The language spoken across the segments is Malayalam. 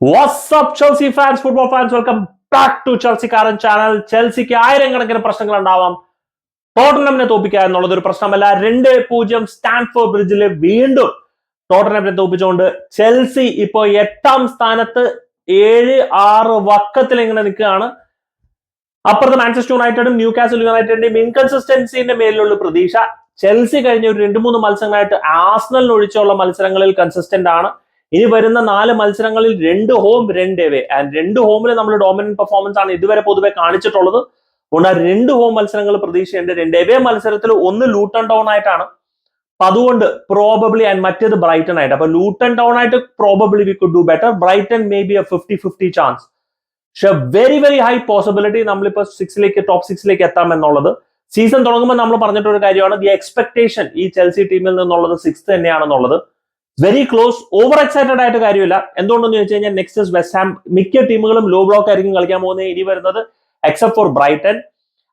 WhatsApp Chelsea fans football fans welcome back to ചെൽസിക്കാരൻ channel ചെൽസിക്ക് ആയിരം കണക്കിന് പ്രശ്നങ്ങൾ ഉണ്ടാവാം. ടോട്ടനമിനെ തോപ്പിക്കുക എന്നുള്ളത് ഒരു പ്രശ്നമല്ല. രണ്ട് പൂജ്യം സ്റ്റാൻഫോർഡ് ബ്രിഡ്ജിൽ വീണ്ടും ടോട്ടനമിനെ തോപ്പിച്ചുകൊണ്ട് ചെൽസി ഇപ്പോ എട്ടാം സ്ഥാനത്ത് ഏഴ് ആറ് വക്കത്തിൽ ഇങ്ങനെ നിൽക്കുകയാണ്. അപ്പുറത്ത് മാഞ്ചസ്റ്റർ യുണൈറ്റഡും ന്യൂ കാസൽ യുണൈറ്റഡിന്റെയും ഇൻകൺസിസ്റ്റൻസിന്റെ മേലിലുള്ള പ്രതീക്ഷ. ചെൽസി കഴിഞ്ഞ ഒരു രണ്ട് മൂന്ന് മത്സരങ്ങളായിട്ട് ആസ്നലിന് ഒഴിച്ചുള്ള മത്സരങ്ങളിൽ കൺസിസ്റ്റന്റ് ആണ്. ഇനി വരുന്ന നാല് മത്സരങ്ങളിൽ രണ്ട് ഹോം രണ്ട് എവേ ആൻഡ് രണ്ട് ഹോമിൽ നമ്മൾ ഡോമിനന്റ് പെർഫോമൻസ് ആണ് ഇതുവരെ പൊതുവെ കാണിച്ചിട്ടുള്ളത്. അതുകൊണ്ട് രണ്ട് ഹോം മത്സരങ്ങൾ പ്രതീക്ഷയുണ്ട് രണ്ട് എവേ മത്സരത്തിൽ ഒന്ന് ലൂട്ടൺ ടൗൺ ആയിട്ടാണ്. അപ്പൊ അതുകൊണ്ട് പ്രോബബ്ലി ആൻഡ് മറ്റേത് ബ്രൈറ്റൺ ആയിട്ട്. അപ്പൊ ലൂട്ടൺ ടൗൺ ആയിട്ട് probably we could do better Brighton may be a fifty fifty chance പക്ഷെ വെരി വെരി ഹൈ പോസിബിലിറ്റി നമ്മളിപ്പോ സിക്സിലേക്ക് ടോപ്പ് സിക്സിലേക്ക് എത്താം എന്നുള്ളത്. സീസൺ തുടങ്ങുമ്പോൾ നമ്മൾ പറഞ്ഞിട്ടൊരു കാര്യമാണ് ദി എക്സ്പെക്ടേഷൻ ഈ ചെൽസി ടീമിൽ നിന്നുള്ളത് സിക്സ് തന്നെയാണെന്നുള്ളത്. വെരി ക്ലോസ് ഓവർ എക്സൈറ്റഡ് ആയിട്ട് കാര്യമില്ല. എന്തുകൊണ്ടെന്ന് ചോദിച്ചു കഴിഞ്ഞാൽ നെക്സ്റ്റ് വെസ്റ്റ് ഹാം മിക്ക ടീമുകളും ലോ ബ്ലോക്ക് ആയിരിക്കും കളിക്കാൻ പോകുന്നത് ഇനി വരുന്നത് except for Brighton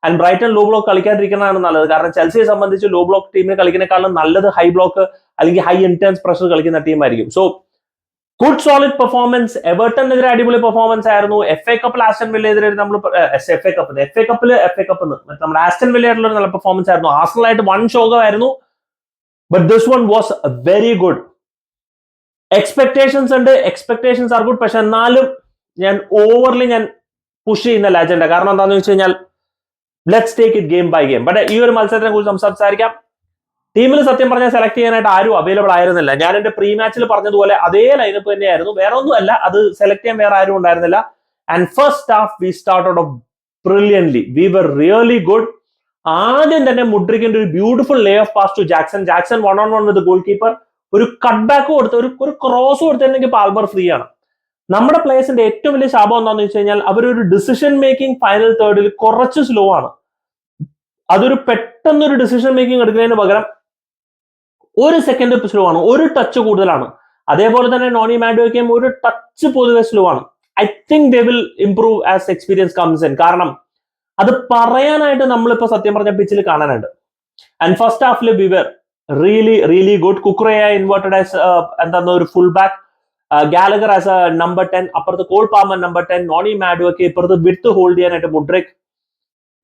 and Brighton low block കളിക്കാതിരിക്കുന്നതാണ് നല്ലത്. കാരണം ചെൽസിയെ സംബന്ധിച്ച് ലോ ബ്ലോക്ക് ടീമിനെ കളിക്കുന്നേക്കാളും നല്ലത് ഹൈ ബ്ലോക്ക് അല്ലെങ്കിൽ ഹൈ ഇന്റൻസ് പ്രഷർ കളിക്കുന്ന ടീമായിരിക്കും സോ ഗുഡ് സോളിഡ് പെർഫോമൻസ് എവർട്ടണിനെതിരെ അടിപൊളി പെർഫോമൻസ് ആയിരുന്നു. എഫ് എ കപ്പിൽ ആസ്റ്റൻ വില്ലയെതിരെ നമ്മൾ F A cup F A കപ്പിൽ എഫ് എ കപ്പ് നമ്മുടെ ആസ്റ്റൻ വില്ലയായിട്ടുള്ള നല്ല പെർഫോമൻസ് ആയിരുന്നു. ആസ്റ്റലായിട്ട് one ശോകമായിരുന്നു. But this one was very good expectations ഉണ്ട്. എക്സ്പെക്ടേഷൻസ് ആർ ഗുഡ് പക്ഷെ എന്നാലും ഞാൻ ഓവർലി ഞാൻ പുഷ് ചെയ്യുന്ന അജണ്ട കാരണം എന്താണെന്ന് വെച്ച് കഴിഞ്ഞാൽ let's take it game by game but ഈ ഒരു മത്സരത്തിനെ കുറിച്ച് നമുക്ക് സംസാരിക്കാം. ടീമിൽ സത്യം പറഞ്ഞാൽ സെലക്ട് ചെയ്യാനായിട്ട് ആരും അവൈലബിൾ ആയിരുന്നില്ല. ഞാൻ എന്റെ പ്രീ മാച്ചിൽ പറഞ്ഞതുപോലെ അതേ ലൈനപ്പ് തന്നെയായിരുന്നു. വേറെ ഒന്നുമല്ല അത് സെലക്ട് ചെയ്യാൻ വേറെ ആരും ഉണ്ടായിരുന്നില്ല. And first half we start out of brilliantly we were really good ആദ്യം തന്നെ മുഡ്രിക്കിന്റെ ഒരു beautiful lay off pass to Jackson Jackson one on one with goalkeeper ഒരു കട്ട് ബാക്ക് കൊടുത്ത് ഒരു ഒരു ക്രോസ് കൊടുത്തിരുന്നെങ്കിൽ പാൽമർ ഫ്രീ ആണ്. നമ്മുടെ പ്ലേയേഴ്സിന്റെ ഏറ്റവും വലിയ ശാപം എന്താണെന്ന് വെച്ച് കഴിഞ്ഞാൽ അവരൊരു ഡിസിഷൻ മേക്കിംഗ് ഫൈനൽ തേർഡിൽ കുറച്ച് സ്ലോ ആണ്. അതൊരു പെട്ടെന്നൊരു ഡിസിഷൻ മേക്കിംഗ് എടുക്കുന്നതിന് പകരം ഒരു സെക്കൻഡ് സ്ലോ ആണ് ഒരു ടച്ച് കൂടുതലാണ്. അതേപോലെ തന്നെ നോണി മാഡോയ്ക്കും ഒരു ടച്ച് പൊതുവെ സ്ലോ ആണ്. I think they will improve as experience comes in കാരണം അത് പറയാനായിട്ട് നമ്മളിപ്പോ സത്യം പറഞ്ഞ പിച്ചിൽ കാണാനുണ്ട്. And first Hafil we were really really good Cucurella inverted as എന്താ ഒരു full back Gallagher as a number ten അപ്പുറത്ത് Cole Palmer number ten Noni മാഡുവൊക്കെ ഇപ്പുറത്ത് വിട്ട് ഹോൾഡ് ചെയ്യാനായിട്ട് Mudryk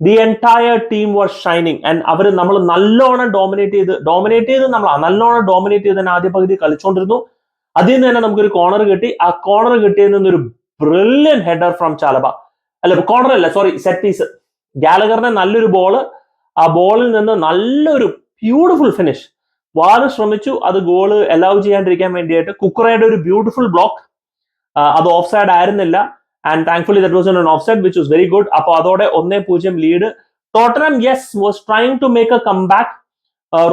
the entire team was shining and അവർ നമ്മൾ നല്ലോണം ഡോമിനേറ്റ് ചെയ്ത് ഡോമിനേറ്റ് ചെയ്ത് നമ്മൾ നല്ലോണം ഡോമിനേറ്റ് ചെയ്ത് തന്നെ ആദ്യ പകുതി കളിച്ചുകൊണ്ടിരുന്നു അതിൽ നിന്ന് തന്നെ നമുക്കൊരു കോർണർ കിട്ടി. ആ കോർണർ കിട്ടിയതിൽ നിന്നൊരു ബ്രില്യൻ ഹെഡർ ഫ്രം ചാലബ അല്ല കോർണർ അല്ല സോറി സെറ്റ് പീസ് ഗാലഗറിന്റെ നല്ലൊരു ബോൾ ആ ബോളിൽ നിന്ന് നല്ലൊരു ബ്യൂട്ടിഫുൾ ഫിനിഷ് വാറ് ശ്രമിച്ചു അത് ഗോൾ അലൗ ചെയ്യാണ്ടിരിക്കാൻ വേണ്ടിയിട്ട് കുക്കറയുടെ ഒരു ബ്യൂട്ടിഫുൾ ബ്ലോക്ക് അത് ഓഫ് സൈഡ് ആയിരുന്നില്ല. And thankfully that was on off side which was very good അപ്പോൾ അതോടെ ഒന്നേ പൂജ്യം lead Tottenham yes was trying to make a comeback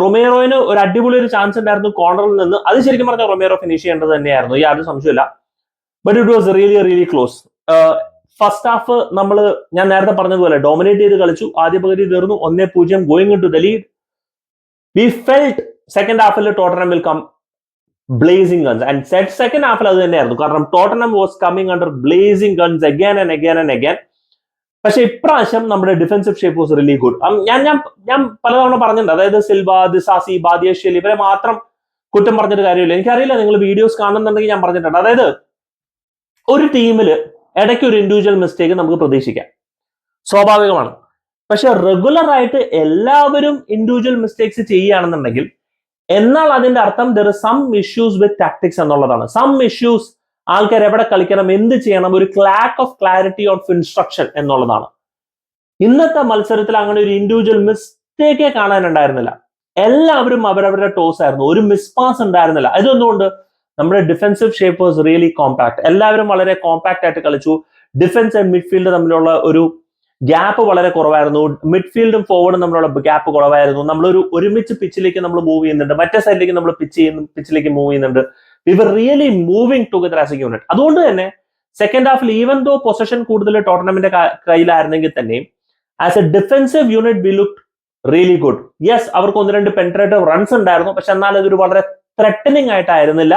റൊമേറോയിന് ഒരു അടിപൊളി ഒരു ചാൻസ് ഉണ്ടായിരുന്നു കോർണറിൽ നിന്ന്. അത് ശരിക്കും പറഞ്ഞാൽ റൊമേറോ ഫിനിഷ് ചെയ്യേണ്ടത് തന്നെയായിരുന്നു. യാതൊരു സംശയമില്ല but it was really really close first half നമ്മൾ ഞാൻ നേരത്തെ പറഞ്ഞതുപോലെ ഡോമിനേറ്റ് ചെയ്ത് കളിച്ചു. ആദ്യ പകുതി തീർന്നു. ഒന്നേ പൂജ്യം going to the lead we felt second Hafil Tottenham will come blazing guns and set second ഹാഫിൽ അത് തന്നെയായിരുന്നു. കാരണം Tottenham was coming under blazing guns again and again and again പക്ഷെ ഇപ്രാവശ്യം നമ്മുടെ defensive shape was really good ഞാൻ ഞാൻ ഞാൻ പലതവണ പറഞ്ഞിട്ടുണ്ട്. അതായത് സിൽവ ദിസാസി ബാദിയഷ്യൽ ഇവരെ മാത്രം കുറ്റം പറഞ്ഞിട്ട് കാര്യമില്ല. എനിക്കറിയില്ല നിങ്ങൾ വീഡിയോസ് കാണുന്നുണ്ടെങ്കിൽ ഞാൻ പറഞ്ഞിട്ടുണ്ട്. അതായത് ഒരു ടീമിൽ ഇടയ്ക്ക് ഒരു ഇൻഡിവിജ്വൽ മിസ്റ്റേക്ക് നമുക്ക് പ്രതീക്ഷിക്കാം. സ്വാഭാവികമാണ്. പക്ഷെ റെഗുലർ ആയിട്ട് എല്ലാവരും ഇൻഡിവിജ്വൽ മിസ്റ്റേക്സ് ചെയ്യുകയാണെന്നുണ്ടെങ്കിൽ എന്നാൽ അതിന്റെ അർത്ഥം there some issues with tactics എന്നുള്ളതാണ്. സം ഇഷ്യൂസ് ആൾക്കാർ എവിടെ കളിക്കണം എന്ത് ചെയ്യണം ഒരു lack of clarity of instruction എന്നുള്ളതാണ്. ഇന്നത്തെ മത്സരത്തിൽ അങ്ങനെ ഒരു ഇൻഡിവിജ്വൽ മിസ്റ്റേക്കേ കാണാനുണ്ടായിരുന്നില്ല. എല്ലാവരും അവരവരുടെ ടോസ് ആയിരുന്നു. ഒരു മിസ്പാസ് ഉണ്ടായിരുന്നില്ല. ഇതൊന്നുകൊണ്ട് നമ്മുടെ defensive shape was really compact എല്ലാവരും വളരെ കോമ്പാക്ട് ആയിട്ട് കളിച്ചു. ഡിഫൻസ് ആൻഡ് മിഡ്ഫീൽഡ് തമ്മിലുള്ള ഒരു ഗ്യാപ്പ് വളരെ കുറവായിരുന്നു. മിഡ്ഫീൽഡും ഫോർവേഡും തമ്മിലുള്ള ഗ്യാപ്പ് കുറവായിരുന്നു. നമ്മളൊരു ഒരുമിച്ച് പിച്ചിലേക്ക് നമ്മൾ മൂവ് ചെയ്യുന്നുണ്ട്. മറ്റേ സൈഡിലേക്ക് നമ്മൾ പിച്ച് ചെയ്യുന്നു പിച്ചിലേക്ക് മൂവ് ചെയ്യുന്നുണ്ട്. We were really moving together as a unit അതുകൊണ്ട് തന്നെ സെക്കൻഡ് ഹാഫിൽ ഈവൻ ദോ പൊസിഷൻ കൂടുതൽ ടോർണമെന്റിന്റെ കയ്യിലായിരുന്നെങ്കിൽ തന്നെയും as a defensive unit we look really good yes അവർക്ക് ഒന്ന് രണ്ട് പെൻട്രേറ്റീവ് റൺസ് ഉണ്ടായിരുന്നു. പക്ഷെ എന്നാൽ അതൊരു വളരെ ത്രെട്ടനിങ് ആയിട്ടായിരുന്നില്ല.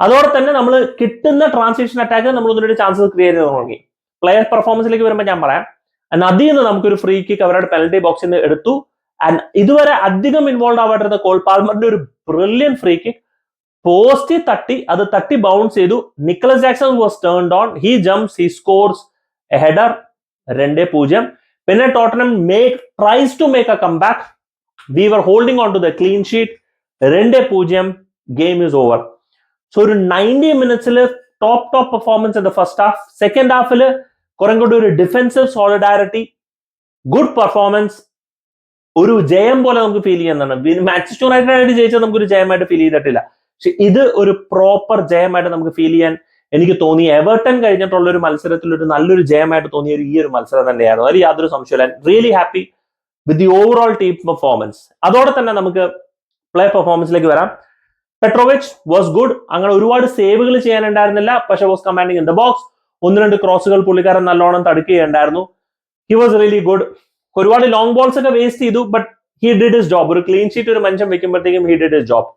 അതോടെ തന്നെ നമ്മൾ കിട്ടുന്ന ട്രാൻസിഷൻ അറ്റാക്ക് നമ്മൾ ഒന്നിനൊരു ചാൻസസ് ക്രിയേറ്റ് ചെയ്ത് തുടങ്ങി. പ്ലെയർ പെർഫോമൻസിലേക്ക് വരുമ്പോൾ ഞാൻ പറയാം. അതിൽ നിന്ന് നമുക്കൊരു ഫ്രീ കിക്ക് അവരുടെ പെനൽറ്റി ബോക്സിൽ നിന്ന് എടുത്തു. ആൻഡ് ഇതുവരെ അധികം ഇൻവോൾവ് ആവാണ്ടിരുന്ന കോൾ പാൽമറിന്റെ ഒരു ബ്രില്യൻ ഫ്രീ കിക്ക് പോസ്റ്റ് തട്ടി അത് തട്ടി ബൗൺസ് ചെയ്തു. Nicolas Jackson was turn on he jumps he scores header രണ്ട് പൂജ്യം. പിന്നെ Tottenham make tries to make a comeback we were holding on to the clean sheet രണ്ട് പൂജ്യം. ഗെയിം ഇസ് ഓവർ സോ ഒരു ninety മിനിറ്റ്സിൽ top top performance in the first half second ഹാഫിൽ കുറെ കൂടി ഒരു ഡിഫെൻസീവ് സോളിഡാരിറ്റി ഗുഡ് പെർഫോമൻസ് ഒരു ജയം പോലെ നമുക്ക് ഫീൽ ചെയ്യുന്നതാണ് മാഞ്ചസ്റ്റർ യുണൈറ്റഡ് ആയിട്ട് ജയിച്ചത് നമുക്ക് ഒരു ജയമായിട്ട് ഫീൽ ചെയ്തിട്ടില്ല. പക്ഷെ ഇത് ഒരു പ്രോപ്പർ ജയമായിട്ട് നമുക്ക് ഫീൽ ചെയ്യാൻ എനിക്ക് തോന്നി. എവർട്ടൺ കഴിഞ്ഞിട്ടുള്ള ഒരു മത്സരത്തിൽ ഒരു നല്ലൊരു ജയമായിട്ട് തോന്നിയ ഒരു ഈ ഒരു മത്സരം തന്നെയായിരുന്നു. അതിൽ യാതൊരു സംശയമില്ല really happy with the overall team performance അതോടെ തന്നെ നമുക്ക് പ്ലേ പെർഫോമൻസിലേക്ക് വരാം. പെട്രോവിച്ച് വാസ് ഗുഡ് അങ്ങനെ ഒരുപാട് സേവുകൾ ചെയ്യാനുണ്ടായിരുന്നില്ല. പക്ഷെ was commanding in the box ഒന്ന് രണ്ട് ക്രോസുകൾ പുള്ളിക്കാരൻ നല്ലോണം തടുക്കുകയുണ്ടായിരുന്നു. ഹി വാസ് റിയലി ഗുഡ് ഒരുപാട് ലോങ് ബോൾസ് ഒക്കെ വേസ്റ്റ് ചെയ്തു but he did his job ഒരു ക്ലീൻ ഷീറ്റ് ഒരു മനുഷ്യൻ വെക്കുമ്പോഴത്തേക്കും he did his job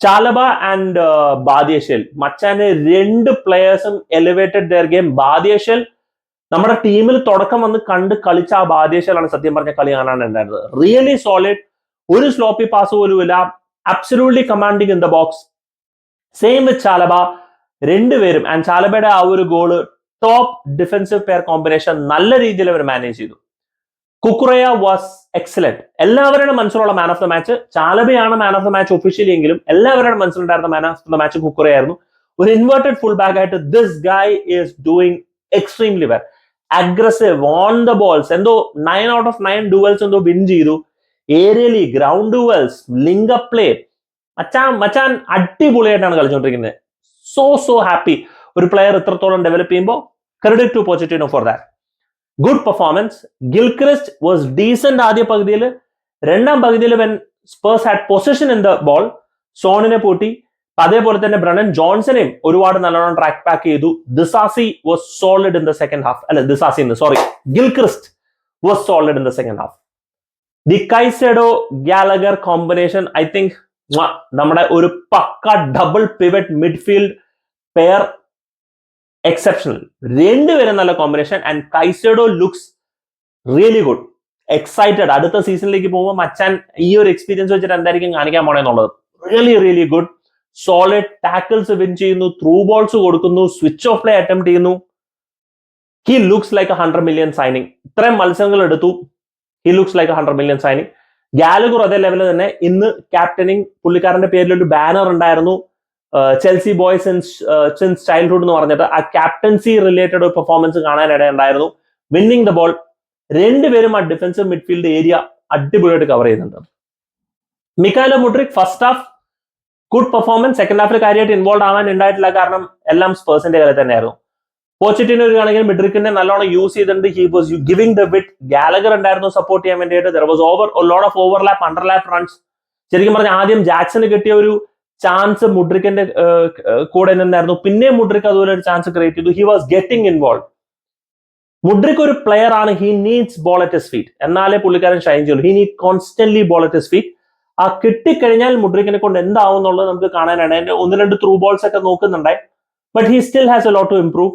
Chalobah and Badiashile മച്ചാന് രണ്ട് പ്ലെയേഴ്സും എലിവേറ്റഡ് ദർ ഗെയിം ബാദിയഷൽ നമ്മുടെ ടീമിൽ തുടക്കം വന്ന് കണ്ട് കളിച്ച ആ ബാദിയഷലാണ് സത്യം പറഞ്ഞ കളി കാണാൻ ഉണ്ടായിരുന്നത്. റിയലി സോളിഡ് ഒരു സ്ലോപ്പി പാസ് പോലും ഇല്ല absolutely commanding in the box same with Chalobah. രണ്ടുപേരും ആൻഡ് ചാലബയുടെ ആ ഒരു goal top defensive pair combination നല്ല രീതിയിൽ അവർ മാനേജ് ചെയ്തു. കുക്കുറയ വാസ് എക്സലന്റ് എല്ലാവരുടെ മനസ്സിലുള്ള man of the match ചാലബയാണ് man of the match officially എങ്കിലും എല്ലാവരുടെ മനസ്സിലുണ്ടായിരുന്ന മാൻ ഓഫ് ദ മാച്ച് കുക്കുറയായിരുന്നു. ഒരു ഇൻവേർട്ടഡ് ഫുൾ ബാക്ക് ആയിട്ട് this guy is doing extremely well aggressive on the balls എന്തോ nine out of nine duels എന്തോ വിൻ ചെയ്തു. Aerially ground duels up play മച്ചാൻ മച്ചാൻ അടിപൊളിയായിട്ടാണ് കളിച്ചുകൊണ്ടിരിക്കുന്നത് സോ സോ ഹാപ്പി ഒരു പ്ലെയർ ഇത്രത്തോളം ഡെവലപ്പ് ചെയ്യുമ്പോൾ credit to positive for that good performance Gilchrist was decent ആദ്യ പകുതിയിൽ രണ്ടാം പകുതിയിൽ when Spurs had possession in the ball സോണിനെ പൂട്ടി. അതേപോലെ തന്നെ ബ്രണൻ ജോൺസനെയും ഒരുപാട് നല്ലോണം ട്രാക്ക് പാക്ക് ചെയ്തു. Disasi was solid in the second half അല്ല Disasi sorry Gilchrist was solid in the second half the Caicedo Gallagher combination I think നമ്മുടെ ഒരു പക്ക double pivot midfield pair exceptional രണ്ടുപേരും നല്ല combination and Caicedo looks really good excited അടുത്ത സീസണിലേക്ക് പോകുമ്പോൾ മച്ചാൻ ഈ ഒരു എക്സ്പീരിയൻസ് വെച്ചിട്ട് എന്തായിരിക്കും കാണിക്കാൻ പോണെന്നുള്ളത് really really good solid tackles win ചെയ്യുന്നു. ത്രൂ ബോൾസ് കൊടുക്കുന്നു. സ്വിച്ച് ഓഫ് പ്ലേ അറ്റംപ്റ്റ് ചെയ്യുന്നു. He looks like hundred million signing ഇത്രയും മത്സരങ്ങൾ എടുത്തു. He looks like hundred million signing Gallagher അതേ ലെവലിൽ തന്നെ. ഇന്ന് ക്യാപ്റ്റനിങ് പുള്ളിക്കാരന്റെ പേരിൽ ഒരു ബാനർ ഉണ്ടായിരുന്നു ചെൽസി ബോയ്സ് സിൻസ് ചൈൽഡ്ഹുഡ് എന്ന് പറഞ്ഞിട്ട്. ആ ക്യാപ്റ്റൻസി റിലേറ്റഡ് ഒരു പെർഫോമൻസ് കാണാനിടയുണ്ടായിരുന്നു വിന്നിങ് ദ ബോൾ രണ്ടുപേരും ആ ഡിഫൻസീവ് മിഡ്ഫീൽഡ് ഏരിയ അടിപൊളിയായിട്ട് കവർ ചെയ്യുന്നുണ്ട്. Mykhailo Mudryk first half good performance second ഹാഫിൽ കാര്യമായിട്ട് ഇൻവോൾവ് ആവാൻ ഉണ്ടായിട്ടില്ല. കാരണം എല്ലാം സ്പേഴ്സിന്റെ കളി തന്നെയായിരുന്നു. പോച്ചിറ്റിന് ഒരു മിഡ്രിക്കിനെ നല്ലോണം യൂസ് ചെയ്തിട്ടുണ്ട്. He was you giving the width Gallagher ഉണ്ടായിരുന്നു സപ്പോർട്ട് ചെയ്യാൻ വേണ്ടിയിട്ട്. There was overload of overlap underlap runs ശരിക്കും പറഞ്ഞാൽ ആദ്യം ജാക്സന് കിട്ടിയ ഒരു ചാൻസ് മുഡ്രിക്കിന്റെ കൂടെ നിന്നായിരുന്നു. പിന്നെ മുഡ്രിക്ക് അതുപോലെ ഒരു ചാൻസ് ക്രിയേറ്റ് ചെയ്തു. He was getting involve Mudryk ഒരു പ്ലെയർ ആണ്. He needs ball at his feet എന്നാലേ പുള്ളിക്കാരൻ ഷൈൻ ചെയ്യുള്ളൂ. He need constantly ball at his feet ആ കിട്ടിക്കഴിഞ്ഞാൽ മുഡ്രിക്കിനെ കൊണ്ട് എന്താവും എന്നുള്ളത് നമുക്ക് കാണാനാണ്. ഒന്ന് രണ്ട് ത്രൂ ബോൾസ് ഒക്കെ നോക്കുന്നുണ്ടായി. But he still has a lot to improve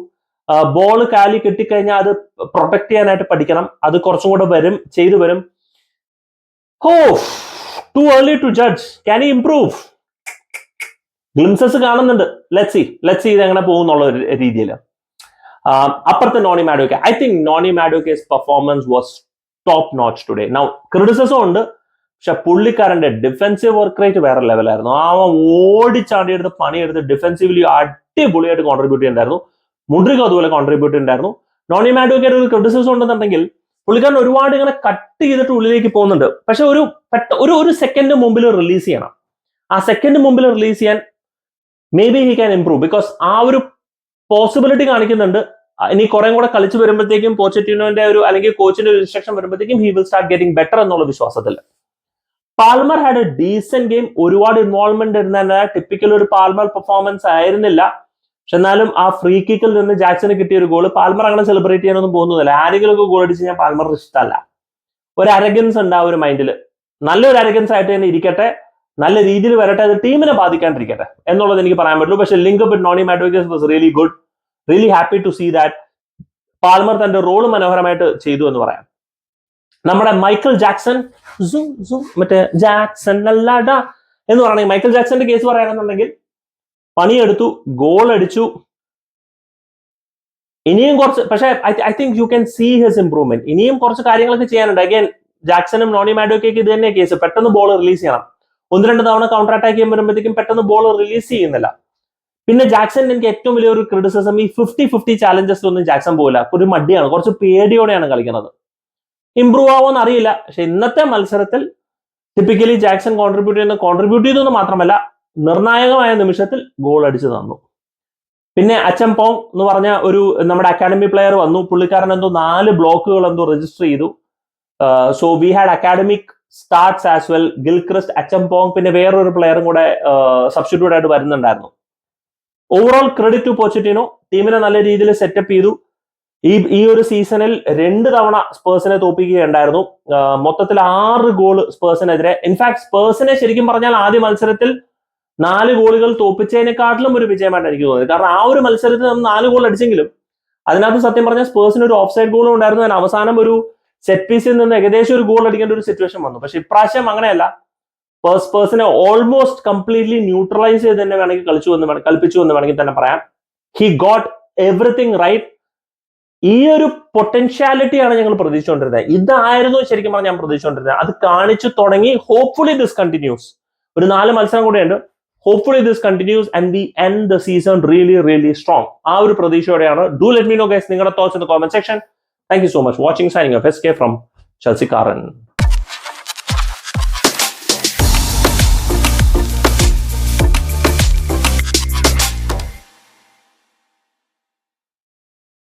ball കാലി കിട്ടിക്കഴിഞ്ഞാൽ അത് പ്രൊട്ടക്ട് ചെയ്യാനായിട്ട് പഠിക്കണം. അത് കുറച്ചും കൂടെ വരും ചെയ്തു വരും. ഹോ too early to judge can he improve glimpses കാണുന്നുണ്ട്. ലെറ്റ് സി ലെറ്റ് സി ഇത് എങ്ങനെ പോകുന്നുള്ള രീതിയിൽ. അപ്പുറത്തെ Noni Madueke I think Noni Madueke's performance was top notch today now criticism ഉണ്ട്. പക്ഷെ പുള്ളിക്കാരന്റെ ഡിഫൻസീവ് വർക്ക് റേറ്റ് വേറെ ലെവലായിരുന്നു ആ ഓടിച്ചാടിയെടുത്ത് പണിയെടുത്ത് ഡിഫൻസീവ്ലി അടിപൊളിയായിട്ട് കോൺട്രിബ്യൂട്ട് ചെയ്യുന്നുണ്ടായിരുന്നു മുഡ്രിക്ക് അതുപോലെ കോൺട്രിബ്യൂട്ട് ഉണ്ടായിരുന്നു നോണി മാഡോക്കെ ഒരു ക്രിറ്റിസിസം ഉണ്ടെന്നുണ്ടെങ്കിൽ പുള്ളിക്കാരൻ ഒരുപാട് ഇങ്ങനെ കട്ട് ചെയ്തിട്ട് ഉള്ളിലേക്ക് പോകുന്നുണ്ട്. പക്ഷെ ഒരു പെട്ട ഒരു ഒരു സെക്കൻഡ് മുമ്പിൽ റിലീസ് ചെയ്യണം. ആ സെക്കൻഡ് മുമ്പിൽ റിലീസ് ചെയ്യാൻ maybe he can improve because ആ ഒരു പോസിബിലിറ്റി കാണിക്കുന്നുണ്ട്. ഇനി കുറെ കൂടെ കളിച്ചു വരുമ്പോഴത്തേക്കും പോച്ചറ്റിനോന്റെ ഒരു അല്ലെങ്കിൽ കോച്ചിന്റെ ഒരു ഇൻസ്ട്രക്ഷൻ വരുമ്പോഴത്തേക്കും he will start getting better എന്നുള്ള വിശ്വാസത്തിൽ. Palmer had a decent game ഒരുപാട് ഇൻവോൾവ്മെന്റ് ഇരുന്ന ടിപ്പിക്കൽ ഒരു പാൽമർ പെർഫോമൻസ് ആയിരുന്നില്ല. പക്ഷെ എന്നാലും ആ ഫ്രീ കിക്കിൽ നിന്ന് ജാക്സന് കിട്ടിയ ഒരു ഗോൾ പാൽമർ അങ്ങനെ സെലിബ്രേറ്റ് ചെയ്യാനൊന്നും പോകുന്നില്ല ആരെങ്കിലും ഒക്കെ ഗോൾ അടിച്ച് ഞാൻ പാൽമർ ഇഷ്ടമല്ല. ഒരു അരഗൻസ് ഉണ്ട് ആ ഒരു മൈൻഡിൽ നല്ലൊരു അരഗൻസ് ആയിട്ട് തന്നെ ഇരിക്കട്ടെ. നല്ല രീതിയിൽ വരട്ടെ. അത് ടീമിനെ ബാധിക്കാണ്ടിരിക്കട്ടെ എന്നുള്ളത് എനിക്ക് പറയാൻ പറ്റുള്ളൂ. പക്ഷെ link with Noni Madueke's was really good really happy to see that Palmer തന്റെ റോൾ മനോഹരമായിട്ട് ചെയ്തു എന്ന് പറയാം. നമ്മുടെ മൈക്കിൾ ജാക്സൺ മറ്റേ ജാക്സൺ അല്ലാടാ എന്ന് പറയുകയാണെങ്കിൽ മൈക്കിൾ ജാക്സന്റെ കേസ് പറയുകയാണെന്നുണ്ടെങ്കിൽ പണിയെടുത്തു ഗോൾ അടിച്ചു ഇനിയും കുറച്ച് പക്ഷേ I think you can see his improvement ഇനിയും കുറച്ച് കാര്യങ്ങളൊക്കെ ചെയ്യാനുണ്ട്. അഗൈൻ ജാക്സണും നോണി മാഡോക്കൊക്കെ ഇത് തന്നെ കേസ് പെട്ടെന്ന് ബോൾ റിലീസ് ചെയ്യണം. ഒന്ന് രണ്ട് തവണ കൗണ്ടർ അറ്റാക്ക് ചെയ്യാൻ വരുമ്പോഴത്തേക്കും പെട്ടെന്ന് ബോൾ റിലീസ് ചെയ്യുന്നില്ല. പിന്നെ ജാക്സൺ എനിക്ക് ഏറ്റവും വലിയൊരു ക്രിറ്റിസിസം ഈ ഫിഫ്റ്റി ഫിഫ്റ്റി ചാലഞ്ചസിലൊന്നും ജാക്സൺ പോകില്ല ഒരു മടിയാണ്. കുറച്ച് പേടിയോടെയാണ് കളിക്കുന്നത്. ഇമ്പ്രൂവ് ആവുമെന്ന് അറിയില്ല പക്ഷെ ഇന്നത്തെ മത്സരത്തിൽ ടിപ്പിക്കലി ജാക്സൺ കോൺട്രിബ്യൂട്ട് ചെയ്യുന്ന കോൺട്രിബ്യൂട്ട് ചെയ്തെന്ന് മാത്രമല്ല നിർണായകമായ നിമിഷത്തിൽ ഗോൾ അടിച്ചു തന്നു. പിന്നെ അച്ചൻ പോങ് എന്ന് പറഞ്ഞ ഒരു നമ്മുടെ അക്കാഡമി പ്ലെയർ വന്നു. പുള്ളിക്കാരൻ എന്തോ നാല് ബ്ലോക്കുകൾ എന്തോ രജിസ്റ്റർ ചെയ്തു. So we had academic starts as well Gilchrist Acheampong പിന്നെ വേറൊരു പ്ലെയറും കൂടെ സബ്സ്റ്റിറ്റ്യൂട്ട് ആയിട്ട് വരുന്നുണ്ടായിരുന്നു. ഓവറോൾ ക്രെഡിറ്റ് ടു പോച്ചിറ്റിനോ ടീമിനെ നല്ല രീതിയിൽ സെറ്റപ്പ് ചെയ്തു. ഈ ഈ ഒരു സീസണിൽ രണ്ട് തവണ സ്പേഴ്സിനെ തോപ്പിക്കുകയുണ്ടായിരുന്നു മൊത്തത്തിൽ ആറ് ഗോൾ സ്പേഴ്സിനെതിരെ ഇൻഫാക്ട് സ്പേഴ്സിനെ ശരിക്കും പറഞ്ഞാൽ ആദ്യ മത്സരത്തിൽ നാല് ഗോളുകൾ തോപ്പിച്ചതിനെക്കാട്ടിലും ഒരു വിജയമായിട്ട് എനിക്ക് തോന്നുന്നത് കാരണം ആ ഒരു മത്സരത്തിൽ നമ്മൾ നാല് ഗോൾ അടിച്ചെങ്കിലും അതിനകത്ത് സത്യം പറഞ്ഞാൽ സ്പേഴ്സിന് ഒരു ഓഫ് സൈഡ് ഗോളും ഉണ്ടായിരുന്നു. അതിന് അവസാനം ഒരു സെറ്റ് പീസിൽ നിന്ന് ഏകദേശം ഒരു ഗോൾ അടിക്കേണ്ട ഒരു സിറ്റുവേഷൻ വന്നു. പക്ഷെ ഇപ്രാവശ്യം അങ്ങനെയല്ല. സ്പേഴ്സിനെ ഓൾമോസ്റ്റ് കംപ്ലീറ്റ്ലി ന്യൂട്രലൈസ് ചെയ്ത് തന്നെ വേണമെങ്കിൽ കളിച്ചു എന്ന് വേണം കളിപ്പിച്ചു എന്ന് വേണമെങ്കിൽ തന്നെ പറയാം. ഹി ഗോട്ട് എവറിത്തിങ് റൈറ്റ് ഈ ഒരു പൊട്ടൻഷ്യാലിറ്റിയാണ് ഞങ്ങൾ പ്രതീക്ഷിച്ചുകൊണ്ടിരുന്നത്. ഇതായിരുന്നു ശരിക്കും പറഞ്ഞാൽ ഞാൻ പ്രതീക്ഷിച്ചുകൊണ്ടിരുന്നത്. അത് കാണിച്ചു തുടങ്ങി. ഹോപ്പ്ഫുള്ളി ദിസ് കണ്ടിന്യൂസ് ഒരു നാല് മത്സരം കൂടെയുണ്ട്. Hopefully this continues and we end the season really really strong ആ ഒരു പ്രതീക്ഷയോടെയാണ്. Do let me know guys നിങ്ങളുടെ thoughts in the comment section thank you so much watching signing off S K from Chelsea കാറൻ